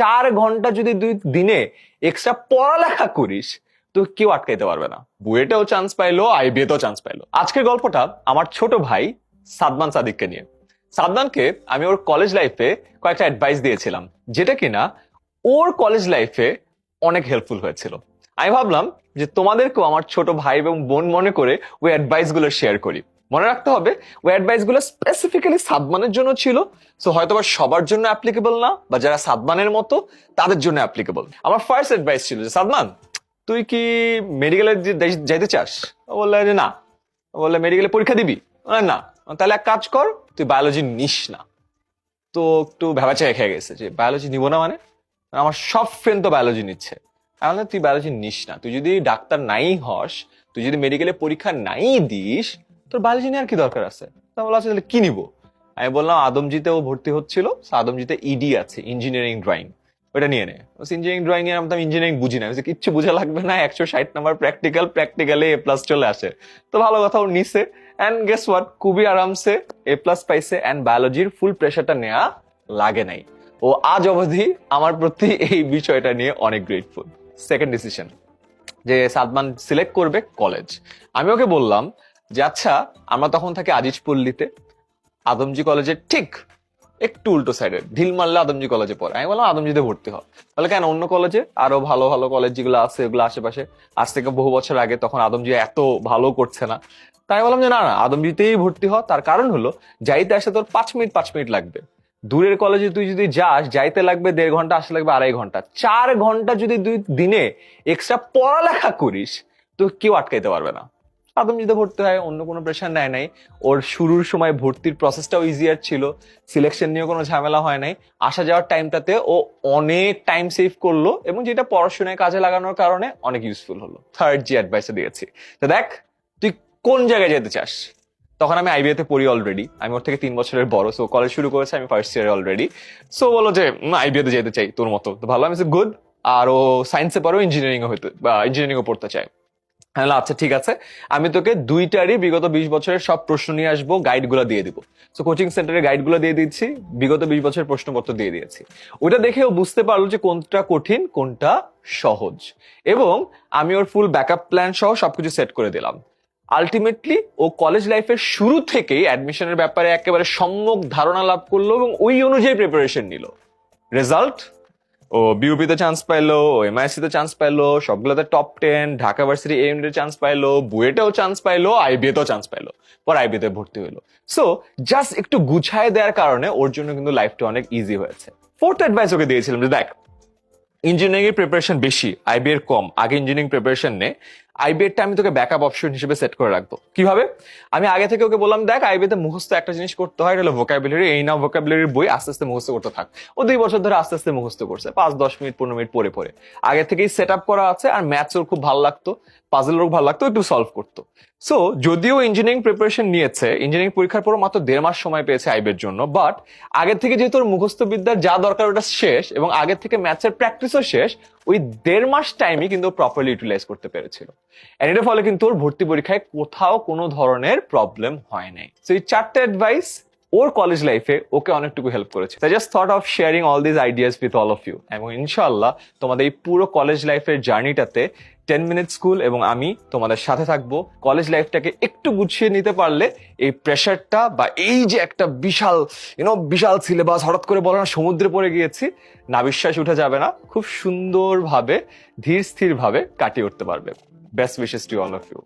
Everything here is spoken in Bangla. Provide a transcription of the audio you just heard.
চার ঘণ্টা যদি দুই দিনে এক্সট্রা পড়ালেখা করিস, তো কেউ আটকাইতে পারবে না। বুয়েটেও চান্স পাইলো আইবিএতেও চান্স পাইলো। আজকের গল্পটা আমার ছোট ভাই সাদমান সাদিককে নিয়ে। সাদমানকে আমি ওর কলেজ লাইফে কয়েকটা অ্যাডভাইস দিয়েছিলাম, যেটা কিনা ওর কলেজ লাইফে অনেক হেল্পফুল হয়েছিল। আমি ভাবলাম যে তোমাদেরকেও আমার ছোট ভাই এবং বোন মনে করে ওই অ্যাডভাইসগুলো শেয়ার করি। মনে রাখতে হবে, ওই অ্যাডভাইসগুলো স্পেসিফিক্যালি সাবমানের জন্য ছিল সো হয়তো বা সবার জন্য অ্যাপ্লিকেবল না, বা যারা সাবমানের মতো, তাদের জন্য অ্যাপ্লিকেবল আমার ফার্স্ট অ্যাডভাইস ছিল যে সাদমান তুই কি মেডিকেলে যাইতে চাস? বললে যে না। বললে মেডিকেলে পরীক্ষা দিবি? না। তাহলে এক কাজ কর, তুই বায়োলজি নিস না। তো একটু ভেবাচাই খেয়ে গেছে যে বায়োলজি নিব না মানে? আমার সব ফ্রেন্ড তো বায়োলজি নিচ্ছে। তুই বায়োলজি নিস না। তুই যদি ডাক্তার নাই হস, তুই যদি মেডিকেলে পরীক্ষা নাই দিস তোর বায়োলজি নেওয়ার কি দরকার আছে? তা বলা আছে, তাহলে কি নিব? আমি বললাম আদমজিতে ও ভর্তি হচ্ছিল আদমজিতে ইডি আছে ইঞ্জিনিয়ারিং ড্রয়িং ওটা নিয়ে নে। ইঞ্জিনিয়ারিং ড্রয়িং এর আমি ইঞ্জিনিয়ারিং বুঝি না। কিচ্ছু বোঝা লাগবে না, একশো ষাট নাম্বার প্র্যাকটিক্যাল প্র্যাকটিক্যালে এ প্লাস চলে আসে। তো ভালো কথা, ও নিছে। অ্যান্ড গেস হোয়াট খুবই আরামসে এ প্লাস পাইছে অ্যান্ড বায়োলজির ফুল প্রেশারটা নেওয়া লাগে নাই। ও আজ অবধি আমার প্রতি এই বিষয়টা নিয়ে অনেক গ্রেটফুল সেকেন্ড ডিসিশন যে সাদমান সিলেক্ট করবে কলেজ আমি ওকে বললাম যে আচ্ছা আমরা তখন থাকি আজিজ পল্লীতে আদমজি কলেজের ঠিক একটু উল্টো সাইডে ঢিল মারলে আদমজি কলেজে পড়ে। আমি বললাম, আদমজিতে ভর্তি হ। বলে, কেন, অন্য কলেজে? আরও ভালো ভালো কলেজ যেগুলো আছে এগুলো আশেপাশে। আজ থেকে বহু বছর আগে তখন আদমজি এত ভালো করছে না। তাই বললাম যে, না না, আদমজিতেই ভর্তি হ। তার কারণ হলো, যাইতে আসে তোর পাঁচ মিনিট পাঁচ মিনিট লাগবে। দূরের কলেজে তুই যদি যাস, যাইতে লাগবে দেড় ঘণ্টা, আসতে লাগবে আড়াই ঘণ্টা। চার ঘণ্টা যদি তুই দিনে এক্সট্রা পড়ালেখা করিস, তো কেউ আটকাইতে পারবে না। আদমজিতে ভর্তি হয়, অন্য কোনো প্রেশার নেয় নাই। ওর শুরুর সময় ভর্তির প্রসেসটাও ইজিয়ার ছিল। সিলেকশন নিয়ে কোনো ঝামেলা হয় নাই। আসা যাওয়ার টাইমটাতে ও অনেক টাইম সেভ করল এবং যেটা পড়াশোনায় কাজে লাগানোর কারণে অনেক ইউজফুল হলো। থার্ড যে অ্যাডভাইসটা দিয়েছি। তো দেখ, তুই কোন জায়গায় যেতে চাস? তখন আমি আইবিএতে পড়ি অলরেডি আমি ওর থেকে তিন বছরের বড় সো কলেজ শুরু করেছে আমি ফার্স্ট ইয়ারে অলরেডি সো বলো যে আইবিএতে যেতে চাই তোর মতো। তো ভালো, আমি গুড আর ও সায়েন্সে পড়ো ইঞ্জিনিয়ারিং হইতে, বা ইঞ্জিনিয়ারিং পড়তে চায়। হ্যাঁ আচ্ছা ঠিক আছে। আমি তোকে দুইটারই বিগত বিশ বছরের সব প্রশ্ন নিয়ে আসব গাইডগুলো দিয়ে দিব। তো কোচিং সেন্টারের গাইডগুলো দিয়ে দিচ্ছি, বিগত বিশ বছরের প্রশ্নপত্র দিয়ে দিয়েছি। ওটা দেখে ও বুঝতে পারল যে কোনটা কঠিন, কোনটা সহজ। এবং আমি ওর ফুল ব্যাকআপ প্ল্যান সহ সবকিছু সেট করে দিলাম। আলটিমেটলি ও কলেজ লাইফের শুরু থেকেই অ্যাডমিশনের ব্যাপারে একেবারে সম্যক ধারণা লাভ করল এবং ওই অনুযায়ী প্রিপারেশন নিল। রেজাল্ট ও বিউপিতে চান্স পাইলো এমআইসি তে চান্স পাইলো, সবগুলোতে টপ টেন ঢাকা ভার্সিটি এ চান্স পাইলো, বুয়েটেও চান্স পাইলো আইবিএতেও চান্স পাইলো, পর আইবিএতে ভর্তি হইল। সো জাস্ট একটু গুছায় দেওয়ার কারণে ওর জন্য কিন্তু লাইফটা অনেক ইজি হয়েছে। ফোর্থ অ্যাডভাইস ওকে দিয়েছিলাম যে দেখ ইঞ্জিনিয়ারিং এর প্রিপারেশন বেশি আইবি এর কম, আগে ইঞ্জিনিয়ারিং প্রিপারেশন নে আইবি এরটা আমি তোকে ব্যাকআপ অপশন হিসেবে সেট করে রাখব। কীভাবে? আমি আগে থেকে ওকে বললাম, দেখ আইবি তে মুখস্থ একটা জিনিস করতে হয়, এটা ভোকাবুলারি এই না ভোকাবুলারির বই, আস্তে আস্তে মুখস্থ করতে থাক। ও দুই বছর ধরে আস্তে আস্তে মুখস্থ করছে, পাঁচ, দশ মিনিট, পনেরো মিনিট পরে পরে আগে থেকেই সেট আপ করা আছে, আর ম্যাথস ওর খুব ভালো লাগতো পাজল ওর ভালো লাগতো, একটু সলভ করতো। সো যদিও ইঞ্জিনিয়ারিং প্রিপারেশন নিয়েছে ইঞ্জিনিয়ারিং পরীক্ষার পর মাত্র দেড় মাস সময় পেয়েছে আইবের জন্য বাট আগের থেকে যেহেতু ওর মুখস্থ বিদ্যার যা দরকার ওটা শেষ, এবং আগের থেকে ম্যাথসের প্র্যাকটিসও শেষ, ওই দেড় মাস টাইমই কিন্তু প্রপারলি ইউটিলাইজ করতে পেরেছিল। এটার ফলে কিন্তু ওর ভর্তি পরীক্ষায় কোথাও কোনো ধরনের প্রবলেম হয় নাই। তো এই চারটে অ্যাডভাইস ওর কলেজ লাইফে ওকে অনেকটুকু হেল্প করেছে। তাই just thought of sharing all this ideas with all of you এবং ইনশাআল্লাহ তোমাদের এই পুরো কলেজ লাইফের জার্নিটাতে টেন মিনিট স্কুল এবং আমি তোমাদের সাথে থাকব। কলেজ লাইফটাকে একটু গুছিয়ে নিতে পারলে এই প্রেশারটা বা এই যে একটা বিশাল ইউনো বিশাল সিলেবাস হঠাৎ করে বলো না, সমুদ্রে পড়ে গিয়েছি, না বিশ্বাস উঠে যাবে না। খুব সুন্দরভাবে, ধীর স্থিরভাবে কাটিয়ে উঠতে পারবে। Best wishes to all of you